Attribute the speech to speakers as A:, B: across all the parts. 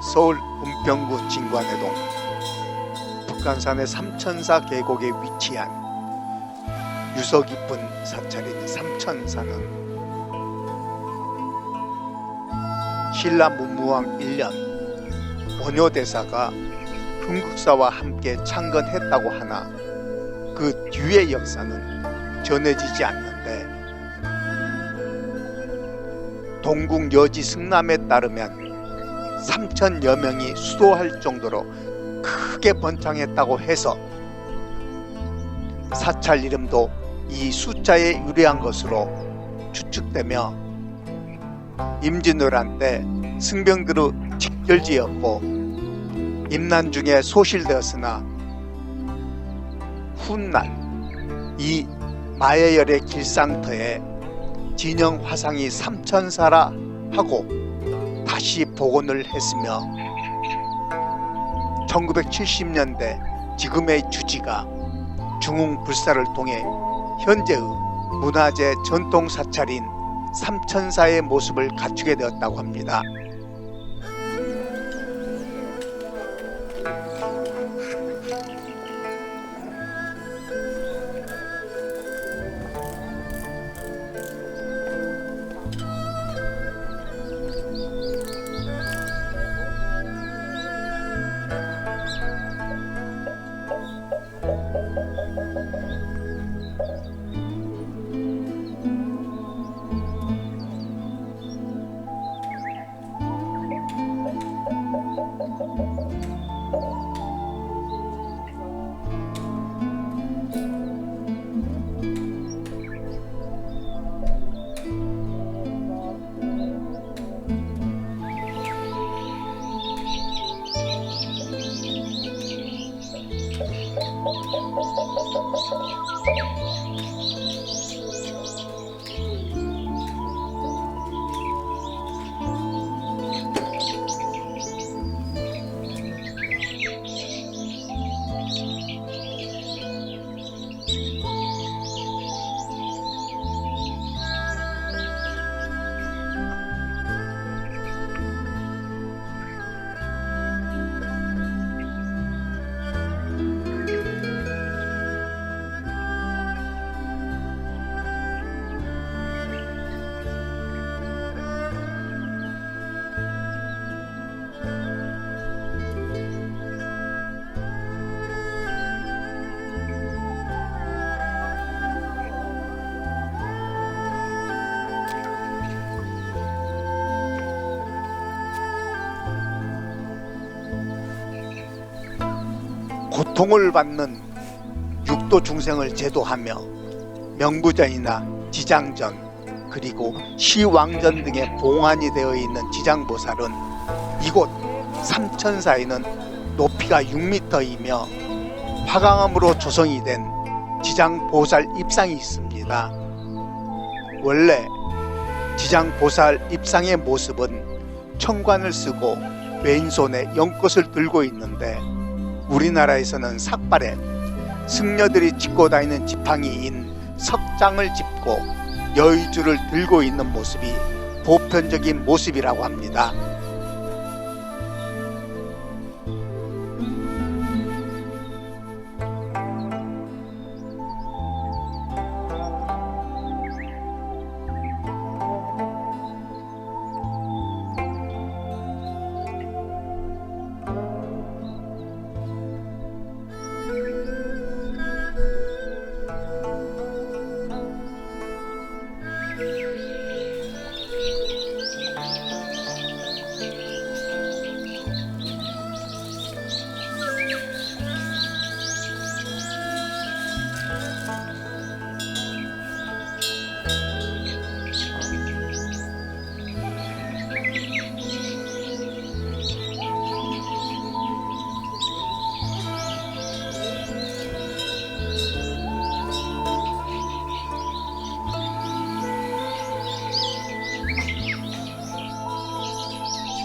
A: 서울 은평구 진관해동 북한산의 삼천사 계곡에 위치한 유서 깊은 사찰인 삼천사는 신라 문무왕 1년 원효대사가 흥국사와 함께 창건했다고 하나 그 뒤의 역사는 전해지지 않는데 동국 여지 승남에 따르면 3천여 명이 수도할 정도로 크게 번창했다고 해서 사찰 이름도 이 숫자에 유래한 것으로 추측되며 임진왜란 때 승병들의 직결지였고 임난 중에 소실되었으나 훗날 이 마예열의 길상터에 진영 화상이 삼천사라 하고 다시 복원을 했으며 1970년대 지금의 주지가 중흥 불사를 통해 현재의 문화재 전통 사찰인 삼천사의 모습을 갖추게 되었다고 합니다. 고 통을 받는 육도 중생을 제도하며 명부전이나 지장전 그리고 시왕전 등의 봉안이 되어 있는 지장보살은 이곳 삼천사에는 높이가 6m이며 화강암으로 조성이 된 지장보살 입상이 있습니다. 원래 지장보살 입상의 모습은 청관을 쓰고 왼손에 연꽃을 들고 있는데 우리나라에서는 삭발에 승려들이 짚고 다니는 지팡이인 석장을 짚고 여의주를 들고 있는 모습이 보편적인 모습이라고 합니다.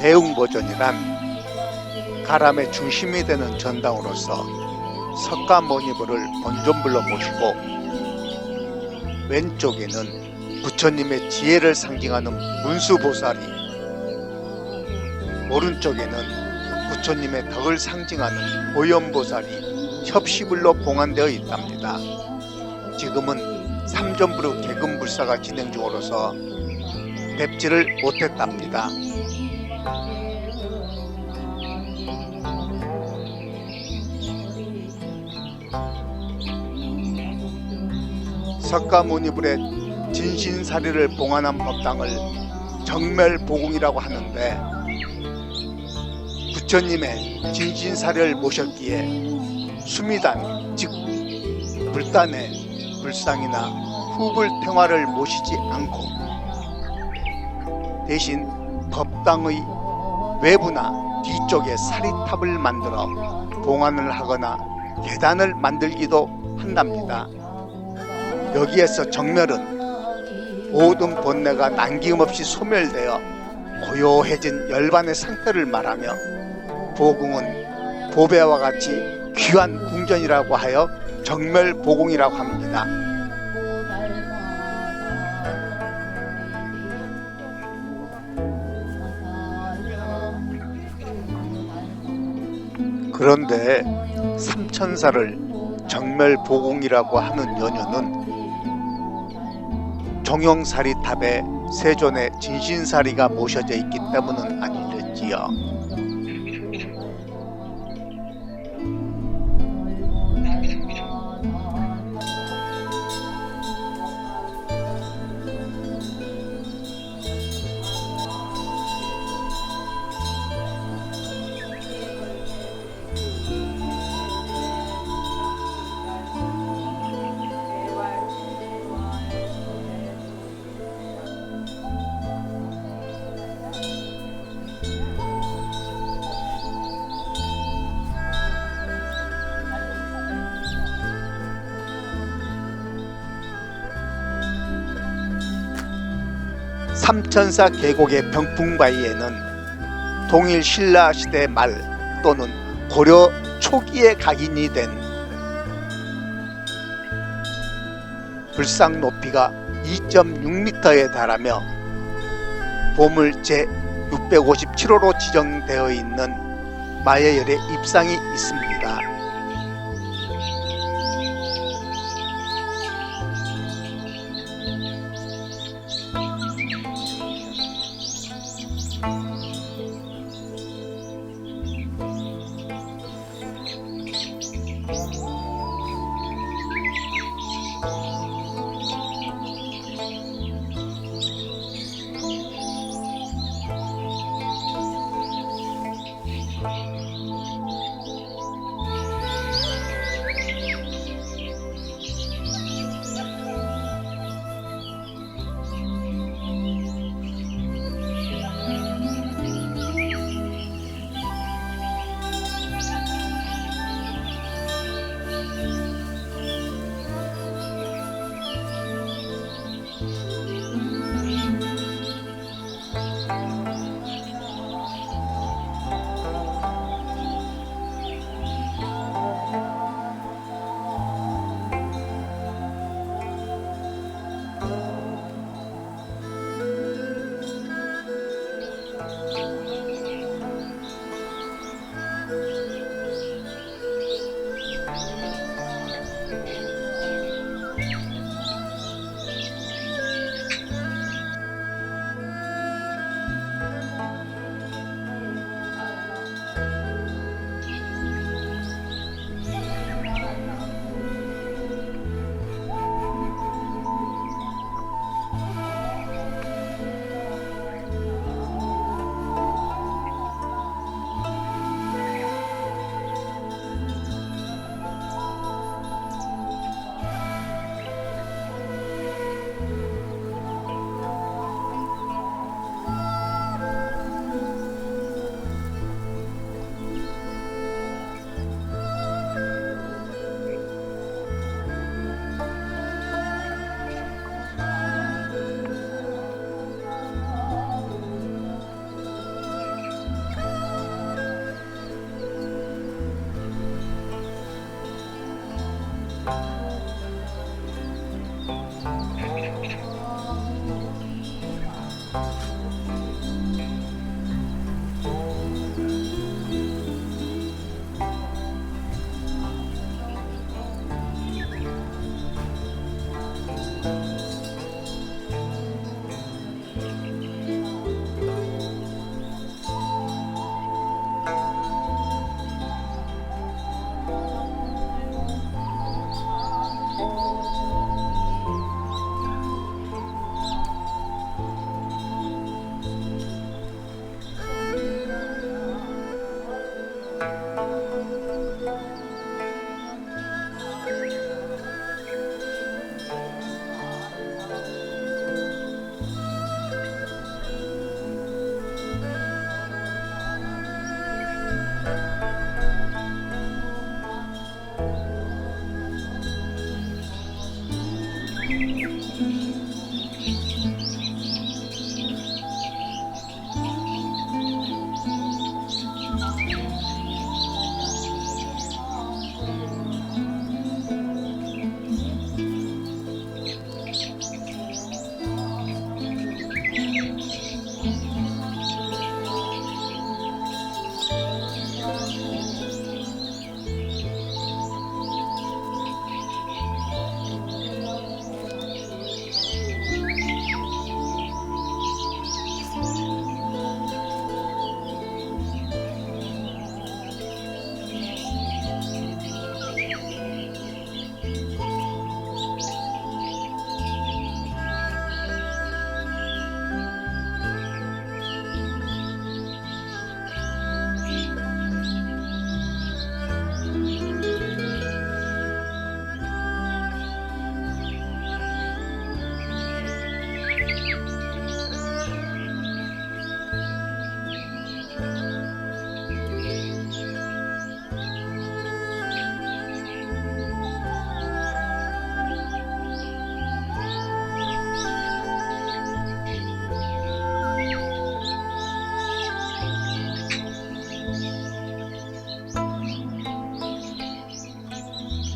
A: 배웅보전이란 가람의 중심이 되는 전당으로서 석가 모니부를 본존불로 모시고 왼쪽에는 부처님의 지혜를 상징하는 문수보살이 오른쪽에는 부처님의 덕을 상징하는 보현보살이 협시불로 봉안되어 있답니다. 지금은 삼전부르 개금불사가 진행 중으로서 뵙지를 못했답니다. 석가모니불의 진신사리를 봉안한 법당을 정멸보궁이라고 하는데 부처님의 진신사리를 모셨기에 수미단 즉 불단의 불상이나 후불탱화를 모시지 않고 대신 법당의 외부나 뒤쪽에 사리탑을 만들어 봉안을 하거나 계단을 만들기도 한답니다. 여기에서 정멸은 모든 본내가 남김없이 소멸되어 고요해진 열반의 상태를 말하며 보궁은 보배와 같이 귀한 궁전이라고 하여 정멸보궁이라고 합니다. 그런데 삼천사를 정멸보궁이라고 하는 연유는 종영사리 탑에 세존의 진신사리가 모셔져 있기 때문은 아니겠지요. 삼천사 계곡의 병풍바위에는 동일 신라 시대 말 또는 고려 초기에 각인이 된 불상 높이가 2.6m에 달하며 보물 제 657호로 지정되어 있는 마예열의 입상이 있습니다.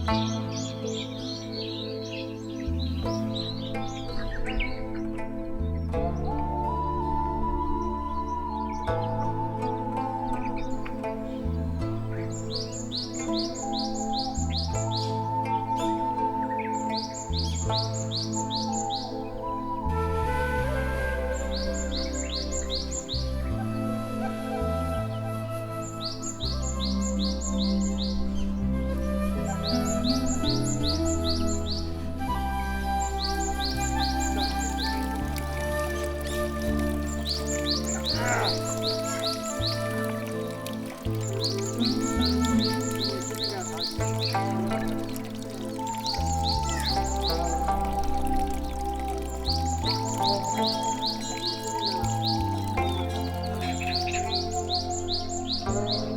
B: 아 Música